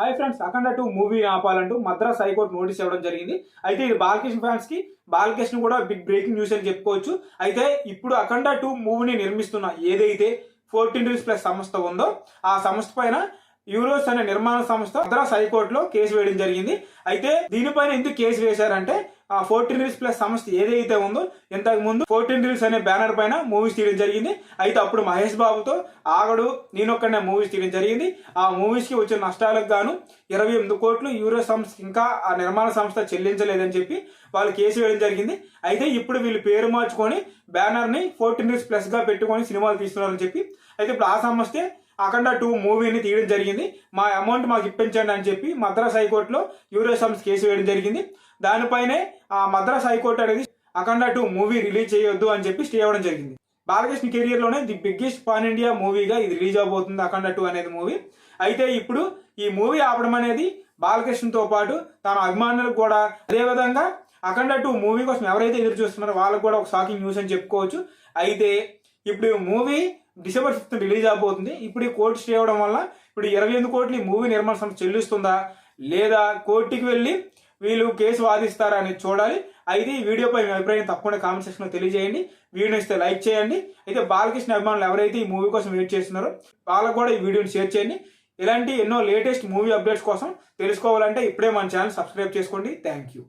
Hi friends Akhanda two movie ఆపాలంటూ Madras high court notice ఇవ్వడం జరిగింది. అయితే ఇది బాలకృష్ణ ఫ్యాన్స్కి బాలకృష్ణ కూడా బిగ్ బ్రేకింగ్ న్యూస్ అని చెప్పుకోవచ్చు. అయితే ఇప్పుడు అఖండ టూ మూవీని నిర్మిస్తున్న ఏదైతే ఫోర్టీన్ రూల్స్ ప్లస్ సంస్థ ఉందో ఆ సంస్థ పైన యూరోస్ అనే నిర్మాణ సంస్థ మద్రాస్ హైకోర్టులో కేసు వేయడం జరిగింది. అయితే దీనిపైన ఎందుకు కేసు వేశారంటే ఆ ఫోర్టీన్ రీల్స్ ప్లస్ సంస్థ ఏదైతే ఉందో ఇంతకు ముందు ఫోర్టీన్ రీల్స్ అనే బ్యానర్ పైన మూవీస్ తీయడం జరిగింది. అయితే అప్పుడు మహేష్ బాబుతో ఆగడు నేనొక్కడే మూవీస్ తీయడం జరిగింది. ఆ మూవీస్కి వచ్చిన నష్టాలకు గాను ఇరవై ఎనిమిది కోట్లు యూరో సంస్థ ఇంకా ఆ నిర్మాణ సంస్థ చెల్లించలేదని చెప్పి వాళ్ళు కేసు వేయడం జరిగింది. అయితే ఇప్పుడు వీళ్ళు పేరు మార్చుకొని బ్యానర్ని ఫోర్టీన్ రీల్స్ ప్లస్గా పెట్టుకొని సినిమాలు తీస్తున్నారని చెప్పి అయితే ఇప్పుడు ఆ సంస్థే అఖండ టూ మూవీని తీయడం జరిగింది. మా అమౌంట్ మాకు ఇప్పించండి అని చెప్పి మద్రాస్ హైకోర్టులో యూరో సంస్థ కేసు వేయడం జరిగింది. దానిపైనే ఆ మద్రాస్ హైకోర్టు అనేది అఖండ టూ మూవీ రిలీజ్ చేయొద్దు అని చెప్పి స్టే అవ్వడం జరిగింది. బాలకృష్ణ కెరియర్లోనే ది బిగ్గెస్ట్ పాన్ ఇండియా మూవీగా ఇది రిలీజ్ అవబోతుంది అఖండ టూ అనేది మూవీ. అయితే ఇప్పుడు ఈ మూవీ ఆపడం అనేది బాలకృష్ణతో పాటు తన అభిమానులకు కూడా అదేవిధంగా అఖండ టూ మూవీ కోసం ఎవరైతే ఎదురు చూస్తున్నారో వాళ్ళకు కూడా ఒక షాకింగ్ న్యూస్ అని చెప్పుకోవచ్చు. అయితే ఇప్పుడు మూవీ డిసెంబర్ ఫిఫ్త్ రిలీజ్ అవబోతుంది. ఇప్పుడు ఈ కోర్టు స్టే అవ్వడం వల్ల ఇప్పుడు ఇరవై ఎనిమిది కోట్లు ఈ మూవీ నిర్మాణ సంస్థ చెల్లిస్తుందా? లేదా కోర్టుకి వెళ్ళి వీళ్ళు కేసు వాదిస్తారా అనేది చూడాలి. అయితే ఈ వీడియోపై మీ అభిప్రాయం తప్పకుండా కామెంట్ సెక్షన్లో తెలియజేయండి. వీడియో ఇస్తే లైక్ చేయండి. అయితే బాలకృష్ణ అభిమానులు ఎవరైతే ఈ మూవీ కోసం వెయిట్ చేస్తున్నారో వాళ్ళకు కూడా ఈ వీడియోని షేర్ చేయండి. ఇలాంటి ఎన్నో లేటెస్ట్ మూవీ అప్డేట్స్ కోసం తెలుసుకోవాలంటే ఇప్పుడే మన ఛానల్ సబ్స్క్రైబ్ చేసుకోండి. Thank you.